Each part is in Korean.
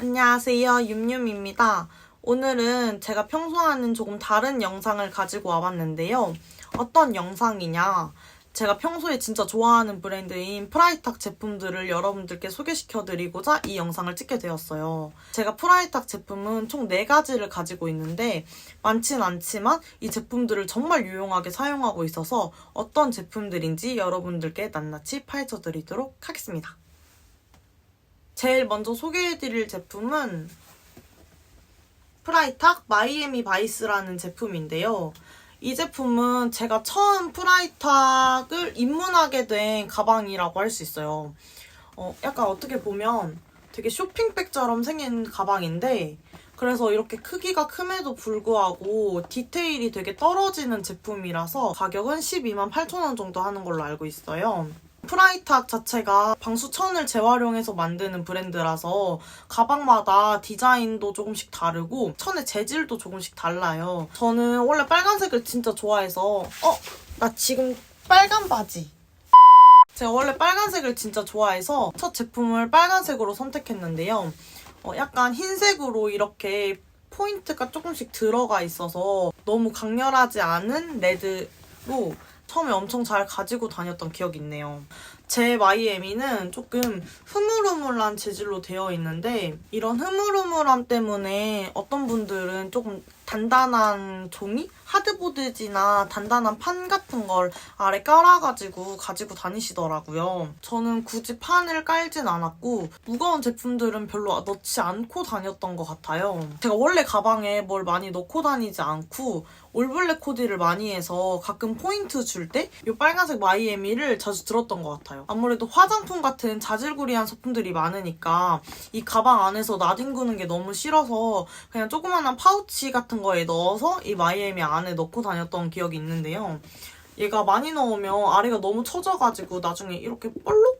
안녕하세요. 윰윰입니다. 오늘은 제가 평소와는 조금 다른 영상을 가지고 와봤는데요. 어떤 영상이냐? 제가 평소에 진짜 좋아하는 브랜드인 프라이탁 제품들을 여러분들께 소개시켜드리고자 이 영상을 찍게 되었어요. 제가 프라이탁 제품은 총 4가지를 가지고 있는데 많진 않지만 이 제품들을 정말 유용하게 사용하고 있어서 어떤 제품들인지 여러분들께 낱낱이 파헤쳐드리도록 하겠습니다. 제일 먼저 소개해드릴 제품은 프라이탁 마이애미 바이스라는 제품인데요. 이 제품은 제가 처음 프라이탁을 입문하게 된 가방이라고 할 수 있어요. 어, 약간 어떻게 보면 되게 쇼핑백처럼 생긴 가방인데 그래서 이렇게 크기가 큼에도 불구하고 디테일이 되게 떨어지는 제품이라서 가격은 12만 8천 원 정도 하는 걸로 알고 있어요. 프라이탁 자체가 방수천을 재활용해서 만드는 브랜드라서 가방마다 디자인도 조금씩 다르고 천의 재질도 조금씩 달라요. 저는 원래 빨간색을 진짜 좋아해서 어? 나 지금 빨간 바지 제가 원래 빨간색을 진짜 좋아해서 첫 제품을 빨간색으로 선택했는데요. 어, 약간 흰색으로 이렇게 포인트가 조금씩 들어가 있어서 너무 강렬하지 않은 레드로 처음에 엄청 잘 가지고 다녔던 기억이 있네요. 제 마이애미는 조금 흐물흐물한 재질로 되어 있는데 이런 흐물흐물함 때문에 어떤 분들은 조금 단단한 종이? 하드보드지나 단단한 판 같은 걸 아래 깔아가지고 가지고 다니시더라고요. 저는 굳이 판을 깔진 않았고 무거운 제품들은 별로 넣지 않고 다녔던 것 같아요. 제가 원래 가방에 뭘 많이 넣고 다니지 않고 올블랙 코디를 많이 해서 가끔 포인트 줄 때 이 빨간색 마이애미를 자주 들었던 것 같아요. 아무래도 화장품 같은 자질구리한 소품들이 많으니까 이 가방 안에서 나뒹구는 게 너무 싫어서 그냥 조그만한 파우치 같은 거에 넣어서 이 마이애미 안에 넣고 다녔던 기억이 있는데요. 얘가 많이 넣으면 아래가 너무 처져가지고 나중에 이렇게 볼록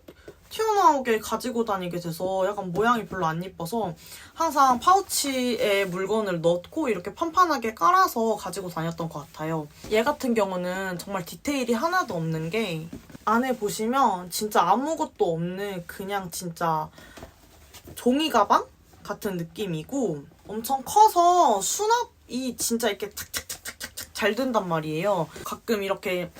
튀어나오게 가지고 다니게 돼서 약간 모양이 별로 안 예뻐서 항상 파우치에 물건을 넣고 이렇게 판판하게 깔아서 가지고 다녔던 것 같아요. 얘 같은 경우는 정말 디테일이 하나도 없는 게 안에 보시면 진짜 아무것도 없는 그냥 진짜 종이 가방 같은 느낌이고 엄청 커서 수납이 진짜 이렇게 착착착착착 잘 된단 말이에요. 가끔 이렇게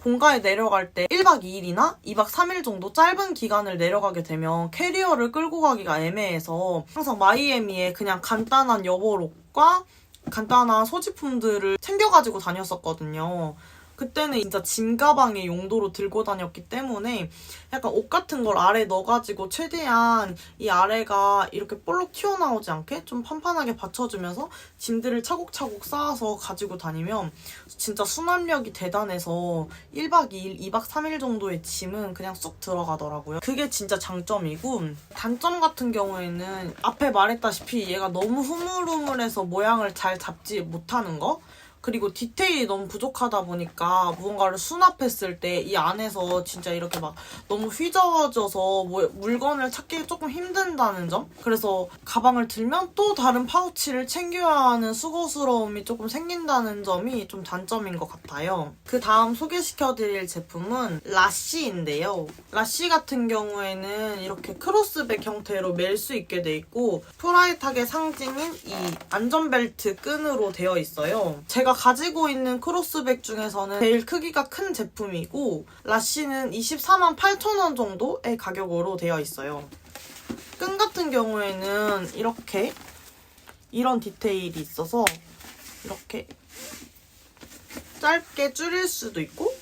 본가에 내려갈 때 1박 2일이나 2박 3일 정도 짧은 기간을 내려가게 되면 캐리어를 끌고 가기가 애매해서 항상 마이애미에 그냥 간단한 여벌옷과 간단한 소지품들을 챙겨가지고 다녔었거든요. 그때는 진짜 짐 가방의 용도로 들고 다녔기 때문에 약간 옷 같은 걸 아래 넣어가지고 최대한 이 아래가 이렇게 볼록 튀어나오지 않게 좀 판판하게 받쳐주면서 짐들을 차곡차곡 쌓아서 가지고 다니면 진짜 수납력이 대단해서 1박 2일, 2박 3일 정도의 짐은 그냥 쑥 들어가더라고요. 그게 진짜 장점이고 단점 같은 경우에는 앞에 말했다시피 얘가 너무 흐물흐물해서 모양을 잘 잡지 못하는 거? 그리고 디테일이 너무 부족하다 보니까 무언가를 수납했을 때 이 안에서 진짜 이렇게 막 너무 휘저어져서 뭐 물건을 찾기 조금 힘든다는 점? 그래서 가방을 들면 또 다른 파우치를 챙겨야 하는 수고스러움이 조금 생긴다는 점이 좀 단점인 것 같아요. 그 다음 소개시켜드릴 제품은 라쉬인데요. 라쉬 같은 경우에는 이렇게 크로스백 형태로 멜 수 있게 돼 있고 프라이탁의 상징인 이 안전벨트 끈으로 되어 있어요. 제가 가지고 있는 크로스백 중에서는 제일 크기가 큰 제품이고 라쉬는 24만 8천 원 정도의 가격으로 되어 있어요. 끈 같은 경우에는 이렇게 이런 디테일이 있어서 이렇게 짧게 줄일 수도 있고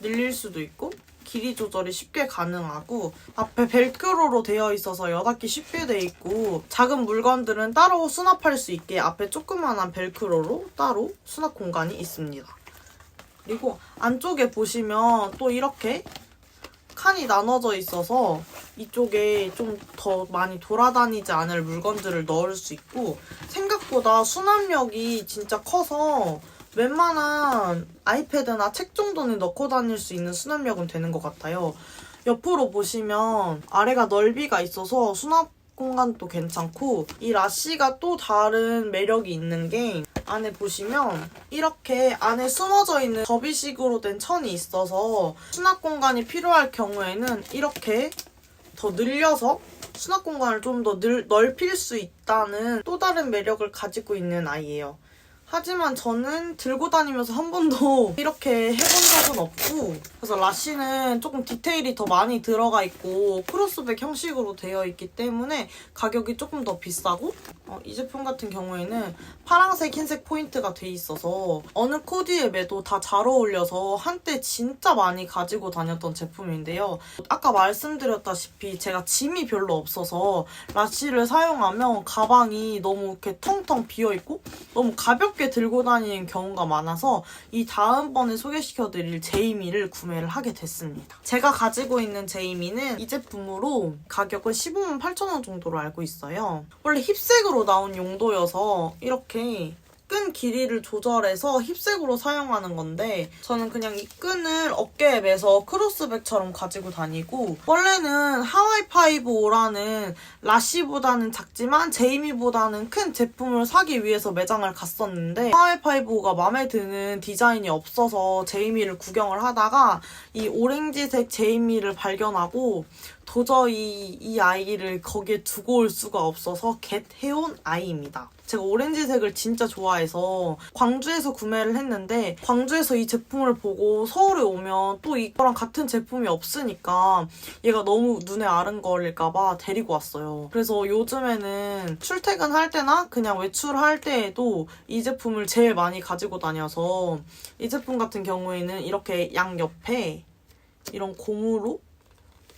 늘릴 수도 있고 길이 조절이 쉽게 가능하고 앞에 벨크로로 되어 있어서 여닫기 쉽게 돼 있고 작은 물건들은 따로 수납할 수 있게 앞에 조그만한 벨크로로 따로 수납 공간이 있습니다. 그리고 안쪽에 보시면 또 이렇게 칸이 나눠져 있어서 이쪽에 좀 더 많이 돌아다니지 않을 물건들을 넣을 수 있고 생각보다 수납력이 진짜 커서 웬만한 아이패드나 책 정도는 넣고 다닐 수 있는 수납력은 되는 것 같아요. 옆으로 보시면 아래가 넓이가 있어서 수납 공간도 괜찮고 이 라쉬가 또 다른 매력이 있는 게 안에 보시면 이렇게 안에 숨어져 있는 접이식으로 된 천이 있어서 수납 공간이 필요할 경우에는 이렇게 더 늘려서 수납 공간을 좀 더 넓힐 수 있다는 또 다른 매력을 가지고 있는 아이예요. 하지만 저는 들고 다니면서 한 번도 이렇게 해본 적은 없고 그래서 라쉬는 조금 디테일이 더 많이 들어가 있고 크로스백 형식으로 되어 있기 때문에 가격이 조금 더 비싸고 어, 이 제품 같은 경우에는 파란색, 흰색 포인트가 돼 있어서 어느 코디에 매도 다 잘 어울려서 한때 진짜 많이 가지고 다녔던 제품인데요. 아까 말씀드렸다시피 제가 짐이 별로 없어서 라쉬를 사용하면 가방이 너무 이렇게 텅텅 비어있고 너무 가볍게 들고 다니는 경우가 많아서 이 다음번에 소개시켜드릴 제이미를 구매를 하게 됐습니다. 제가 가지고 있는 제이미는 이 제품으로 가격은 15만 8천원 정도로 알고 있어요. 원래 힙색으로 나온 용도여서 이렇게 끈 길이를 조절해서 힙색으로 사용하는 건데 저는 그냥 이 끈을 어깨에 매서 크로스백처럼 가지고 다니고 원래는 하와이 파이브 오라는 라쉬보다는 작지만 제이미보다는 큰 제품을 사기 위해서 매장을 갔었는데 하와이 파이브 오가 마음에 드는 디자인이 없어서 제이미를 구경을 하다가 이 오렌지색 제이미를 발견하고 도저히 이 아이를 거기에 두고 올 수가 없어서 겟 해온 아이입니다. 제가 오렌지색을 진짜 좋아해서 광주에서 구매를 했는데 광주에서 이 제품을 보고 서울에 오면 또 이거랑 같은 제품이 없으니까 얘가 너무 눈에 아른거릴까봐 데리고 왔어요. 그래서 요즘에는 출퇴근할 때나 그냥 외출할 때에도 이 제품을 제일 많이 가지고 다녀서 이 제품 같은 경우에는 이렇게 양옆에 이런 고무로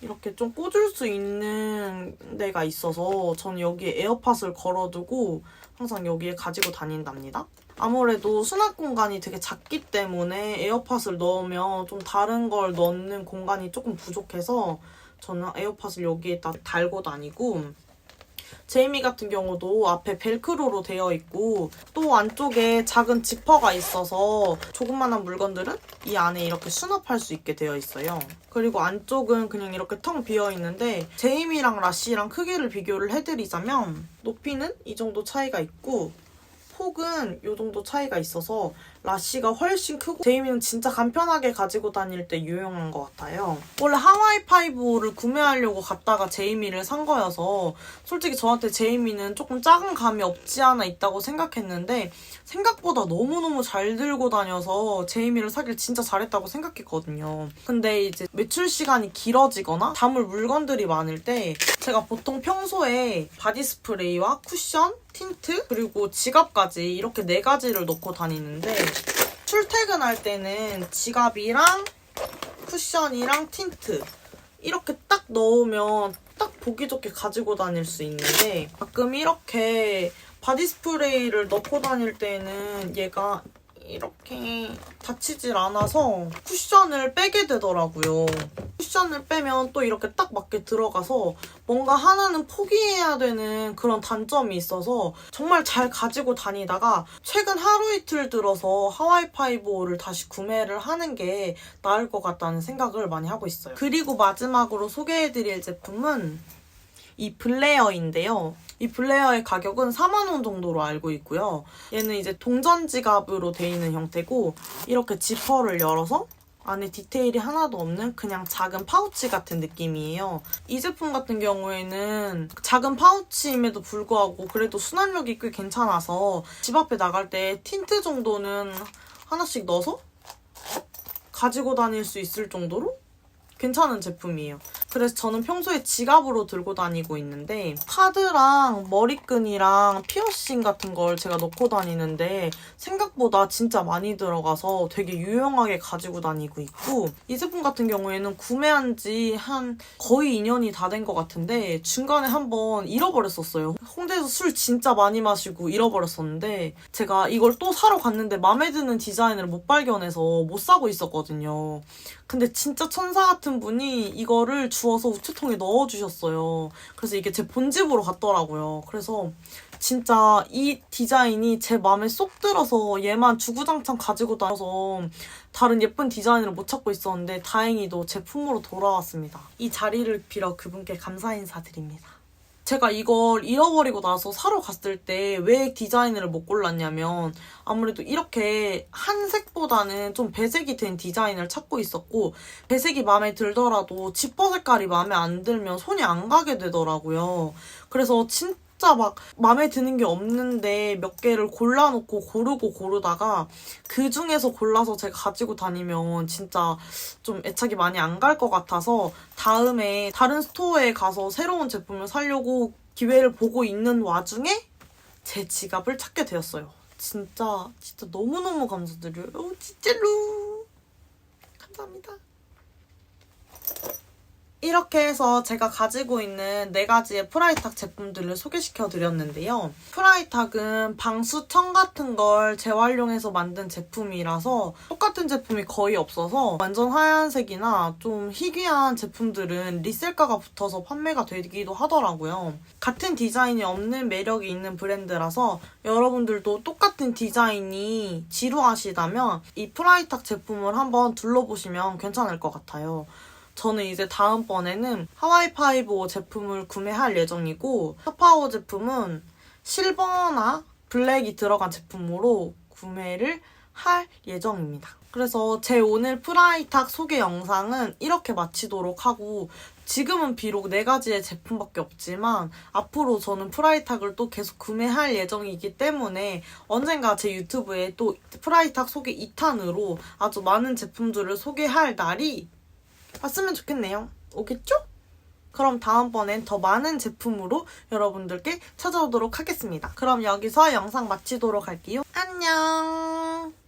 이렇게 좀 꽂을 수 있는 데가 있어서 저는 여기에 에어팟을 걸어두고 항상 여기에 가지고 다닌답니다. 아무래도 수납 공간이 되게 작기 때문에 에어팟을 넣으면 좀 다른 걸 넣는 공간이 조금 부족해서 저는 에어팟을 여기에다 달고 다니고 제이미 같은 경우도 앞에 벨크로로 되어 있고 또 안쪽에 작은 지퍼가 있어서 조그만한 물건들은 이 안에 이렇게 수납할 수 있게 되어 있어요. 그리고 안쪽은 그냥 이렇게 텅 비어 있는데 제이미랑 라쉬랑 크기를 비교를 해드리자면 높이는 이 정도 차이가 있고 폭은 이 정도 차이가 있어서 라쉬가 훨씬 크고 제이미는 진짜 간편하게 가지고 다닐 때 유용한 것 같아요. 원래 하와이 파이브를 구매하려고 갔다가 제이미를 산 거여서 솔직히 저한테 제이미는 조금 작은 감이 없지 않아 있다고 생각했는데 생각보다 너무너무 잘 들고 다녀서 제이미를 사길 진짜 잘했다고 생각했거든요. 근데 이제 외출 시간이 길어지거나 담을 물건들이 많을 때 제가 보통 평소에 바디 스프레이와 쿠션, 틴트, 그리고 지갑까지 이렇게 네 가지를 넣고 다니는데 출퇴근할 때는 지갑이랑 쿠션이랑 틴트 이렇게 딱 넣으면 딱 보기 좋게 가지고 다닐 수 있는데 가끔 이렇게 바디 스프레이를 넣고 다닐 때는 얘가 이렇게 다치질 않아서 쿠션을 빼게 되더라고요. 쿠션을 빼면 또 이렇게 딱 맞게 들어가서 뭔가 하나는 포기해야 되는 그런 단점이 있어서 정말 잘 가지고 다니다가 최근 하루 이틀 들어서 하와이 파이브를 다시 구매를 하는 게 나을 것 같다는 생각을 많이 하고 있어요. 그리고 마지막으로 소개해드릴 제품은 이 블레어인데요. 이 블레어의 가격은 4만원 정도로 알고 있고요. 얘는 이제 동전 지갑으로 돼 있는 형태고 이렇게 지퍼를 열어서 안에 디테일이 하나도 없는 그냥 작은 파우치 같은 느낌이에요. 이 제품 같은 경우에는 작은 파우치임에도 불구하고 그래도 수납력이 꽤 괜찮아서 집 앞에 나갈 때 틴트 정도는 하나씩 넣어서 가지고 다닐 수 있을 정도로 괜찮은 제품이에요. 그래서 저는 평소에 지갑으로 들고 다니고 있는데 파드랑 머리끈이랑 피어싱 같은 걸 제가 넣고 다니는데 생각보다 진짜 많이 들어가서 되게 유용하게 가지고 다니고 있고 이 제품 같은 경우에는 구매한 지 한 거의 2년이 다 된 것 같은데 중간에 한번 잃어버렸었어요. 홍대에서 술 진짜 많이 마시고 잃어버렸었는데 제가 이걸 또 사러 갔는데 마음에 드는 디자인을 못 발견해서 못 사고 있었거든요. 근데 진짜 천사 같은 분이 이거를 주 워서 우체통에 넣어주셨어요. 그래서 이게 제 본집으로 갔더라고요. 그래서 진짜 이 디자인이 제 마음에 쏙 들어서 얘만 주구장창 가지고 다녀서 다른 예쁜 디자인을 못 찾고 있었는데 다행히도 제품으로 돌아왔습니다. 이 자리를 빌어 그분께 감사 인사드립니다. 제가 이걸 잃어버리고 나서 사러 갔을 때 왜 디자인을 못 골랐냐면 아무래도 이렇게 한 색보다는 좀 배색이 된 디자인을 찾고 있었고 배색이 마음에 들더라도 지퍼 색깔이 마음에 안 들면 손이 안 가게 되더라고요. 그래서 진짜 막 마음에 드는 게 없는데 몇 개를 골라놓고 고르고 고르다가 그 중에서 골라서 제가 가지고 다니면 진짜 좀 애착이 많이 안 갈 것 같아서 다음에 다른 스토어에 가서 새로운 제품을 사려고 기회를 보고 있는 와중에 제 지갑을 찾게 되었어요. 진짜 진짜 너무너무 감사드려요. 진짜로. 감사합니다. 이렇게 해서 제가 가지고 있는 네 가지의 프라이탁 제품들을 소개시켜 드렸는데요. 프라이탁은 방수청 같은 걸 재활용해서 만든 제품이라서 똑같은 제품이 거의 없어서 완전 하얀색이나 좀 희귀한 제품들은 리셀가가 붙어서 판매가 되기도 하더라고요. 같은 디자인이 없는 매력이 있는 브랜드라서 여러분들도 똑같은 디자인이 지루하시다면 이 프라이탁 제품을 한번 둘러보시면 괜찮을 것 같아요. 저는 이제 다음번에는 하와이 파이브 제품을 구매할 예정이고 파파오 제품은 실버나 블랙이 들어간 제품으로 구매를 할 예정입니다. 그래서 제 오늘 프라이탁 소개 영상은 이렇게 마치도록 하고 지금은 비록 네 가지의 제품밖에 없지만 앞으로 저는 프라이탁을 또 계속 구매할 예정이기 때문에 언젠가 제 유튜브에 또 프라이탁 소개 2탄으로 아주 많은 제품들을 소개할 날이 왔으면 좋겠네요. 오겠죠? 그럼 다음번엔 더 많은 제품으로 여러분들께 찾아오도록 하겠습니다. 그럼 여기서 영상 마치도록 할게요. 안녕!